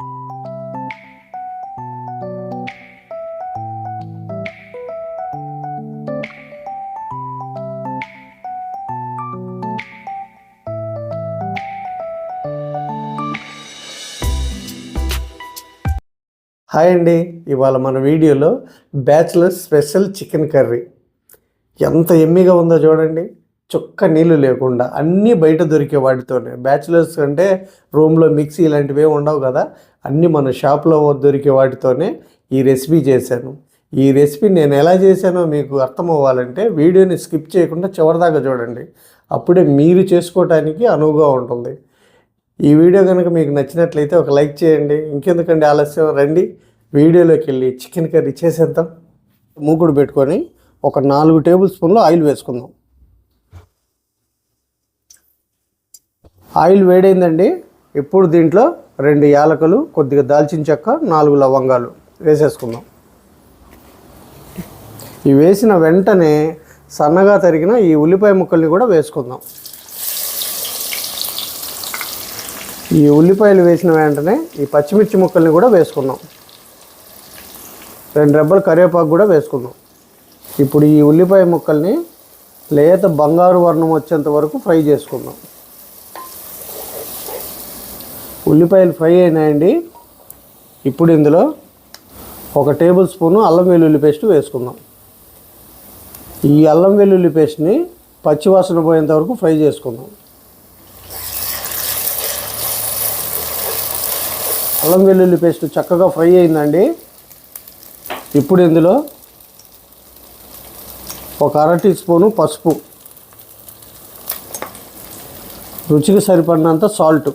Hi అండి. ఇవాళ మన వీడియోలో బ్యాచిలర్ స్పెషల్ చికెన్ కర్రీ. ఎంత ఎమ్మిగా ఉందో చూడండి. చుక్క నీళ్ళు లేకుండా అన్నీ బయట దొరికే వాటితోనే. బ్యాచిలర్స్ అంటే రూమ్లో మిక్సీ ఇలాంటివి ఉండవు కదా. అన్నీ మన షాప్లో దొరికే వాటితోనే ఈ రెసిపీ చేశాను. ఈ రెసిపీ నేను ఎలా చేశానో మీకు అర్థం అవ్వాలంటే వీడియోని స్కిప్ చేయకుండా చివరిదాకా చూడండి. అప్పుడే మీరు చేసుకోవటానికి అనువుగా ఉంటుంది. ఈ వీడియో కనుక మీకు నచ్చినట్లయితే ఒక లైక్ చేయండి. ఇంకెందుకండి ఆలస్యం? రండి. వీడియోలోకి వెళ్ళి చికెన్ కర్రీ చేసేద్దాం. మూకుడు పెట్టుకొని ఒక నాలుగు టేబుల్ స్పూన్లు ఆయిల్ వేసుకుందాం. ఆయిల్ వేడైందండి. ఇప్పుడు దీంట్లో రెండు యాలకులు కొద్దిగా దాల్చిన చెక్క నాలుగు లవంగాలు వేసేసుకుందాం. ఇవి వేసిన వెంటనే సన్నగా తరిగిన ఈ ఉల్లిపాయ ముక్కల్ని కూడా వేసుకుందాం. ఈ ఉల్లిపాయలు వేసిన వెంటనే ఈ పచ్చిమిర్చి ముక్కల్ని కూడా వేసుకుందాం. రెండు రెబ్బలు కరివేపాకు కూడా వేసుకుందాం. ఇప్పుడు ఈ ఉల్లిపాయ ముక్కల్ని లేత బంగారు వర్ణం వచ్చేంత వరకు ఫ్రై చేసుకుందాం. ఉల్లిపాయలు ఫ్రై అయినాయండి. ఇప్పుడు ఇందులో ఒక టేబుల్ స్పూను అల్లం వెల్లుల్లి పేస్ట్ వేసుకుందాం. ఈ అల్లం వెల్లుల్లి పేస్ట్ని పచ్చివాసన పోయేంత వరకు ఫ్రై చేసుకుందాం. అల్లం వెల్లుల్లి పేస్ట్ చక్కగా ఫ్రై అయిందండి. ఇప్పుడు ఇందులో ఒక అర టీ స్పూను పసుపు. రుచికి సరిపడినంత సాల్ట్.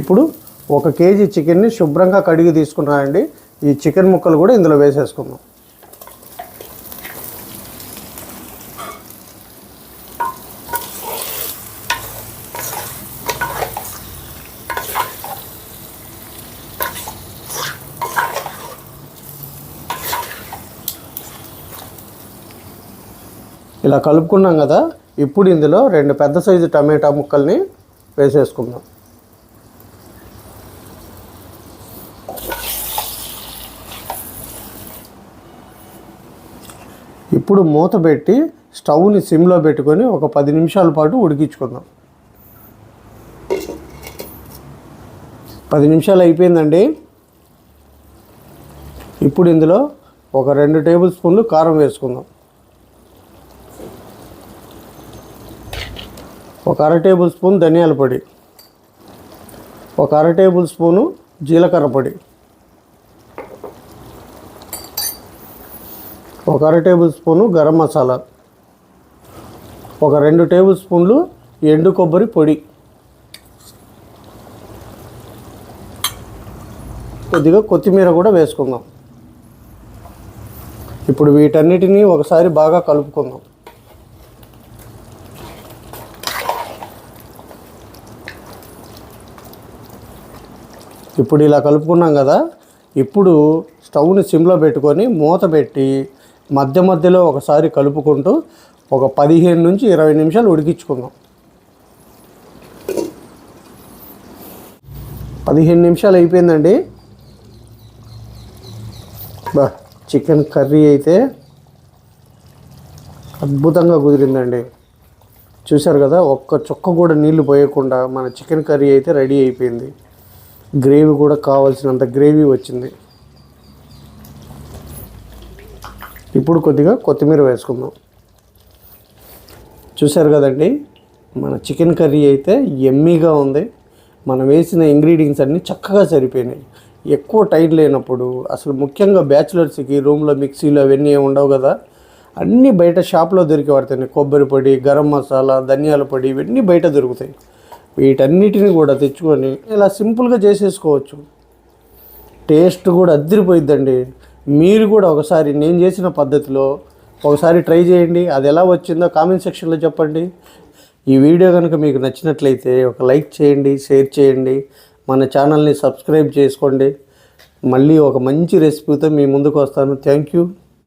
ఇప్పుడు ఒక కేజీ చికెన్ని శుభ్రంగా కడిగి తీసుకున్నానండి ఈ చికెన్ ముక్కలు కూడా ఇందులో వేసేసుకుందాం. ఇలా కలుపుకున్నాం కదా ఇప్పుడు ఇందులో రెండు పెద్ద సైజు టమాటా ముక్కల్ని వేసేసుకుందాం. ఇప్పుడు మూత పెట్టి స్టవ్ని సిమ్లో పెట్టుకొని ఒక పది నిమిషాల పాటు ఉడికించుకుందాం. పది నిమిషాలు అయిపోయిందండి. ఇప్పుడు ఇందులో ఒక రెండు టేబుల్ స్పూన్లు కారం వేసుకుందాం. ఒక అర టేబుల్ స్పూన్ ధనియాల పొడి. ఒక అర టేబుల్ స్పూను జీలకర్ర పొడి. ఒక అర టేబుల్ స్పూను గరం మసాలా. ఒక రెండు టేబుల్ స్పూన్లు ఎండు కొబ్బరి పొడి. కొద్దిగా కొత్తిమీర కూడా వేసుకుందాం. ఇప్పుడు వీటన్నిటినీ ఒకసారి బాగా కలుపుకుందాం. ఇప్పుడు ఇలా కలుపుకున్నాం కదా ఇప్పుడు స్టవ్ని సిమ్లో పెట్టుకొని మూత పెట్టి మధ్య మధ్యలో ఒకసారి కలుపుకుంటూ ఒక పదిహేను నుంచి ఇరవై నిమిషాలు ఉడికించుకుందాం. పదిహేను నిమిషాలు అయిపోయిందండి. బా చికెన్ కర్రీ అయితే అద్భుతంగా కుదిరిందండి. చూశారు కదా ఒక్క చుక్క కూడా నీళ్ళు పోయకుండా మన చికెన్ కర్రీ అయితే రెడీ అయిపోయింది. గ్రేవీ కూడా కావాల్సినంత గ్రేవీ వచ్చింది. ఇప్పుడు కొద్దిగా కొత్తిమీర వేసుకుందాం. చూశారు కదండి మన చికెన్ కర్రీ అయితే ఎమ్మీగా ఉంది. మనం వేసిన ఇంగ్రీడియంట్స్ అన్నీ చక్కగా సరిపోయినాయి. ఎక్కువ టైం లేనప్పుడు అసలు ముఖ్యంగా బ్యాచులర్స్కి రూమ్లో మిక్సీలు అవన్నీ ఏమి ఉండవు కదా. అన్నీ బయట షాప్లో దొరికి పడతాయి కొబ్బరి పొడి గరం మసాలా ధనియాల పొడి ఇవన్నీ బయట దొరుకుతాయి. వీటన్నిటిని కూడా తెచ్చుకొని ఇలా సింపుల్గా చేసేసుకోవచ్చు. టేస్ట్ కూడా అద్దరిపోయిద్దండి. మీరు కూడా ఒకసారి నేను చేసిన పద్ధతిలో ఒకసారి ట్రై చేయండి. అది ఎలా వచ్చిందో కామెంట్ సెక్షన్లో చెప్పండి. ఈ వీడియో కనుక మీకు నచ్చినట్లయితే ఒక లైక్ చేయండి షేర్ చేయండి మన ఛానల్ని సబ్స్క్రైబ్ చేసుకోండి. మళ్ళీ ఒక మంచి రెసిపీతో మీ ముందుకు వస్తాను. Thank you.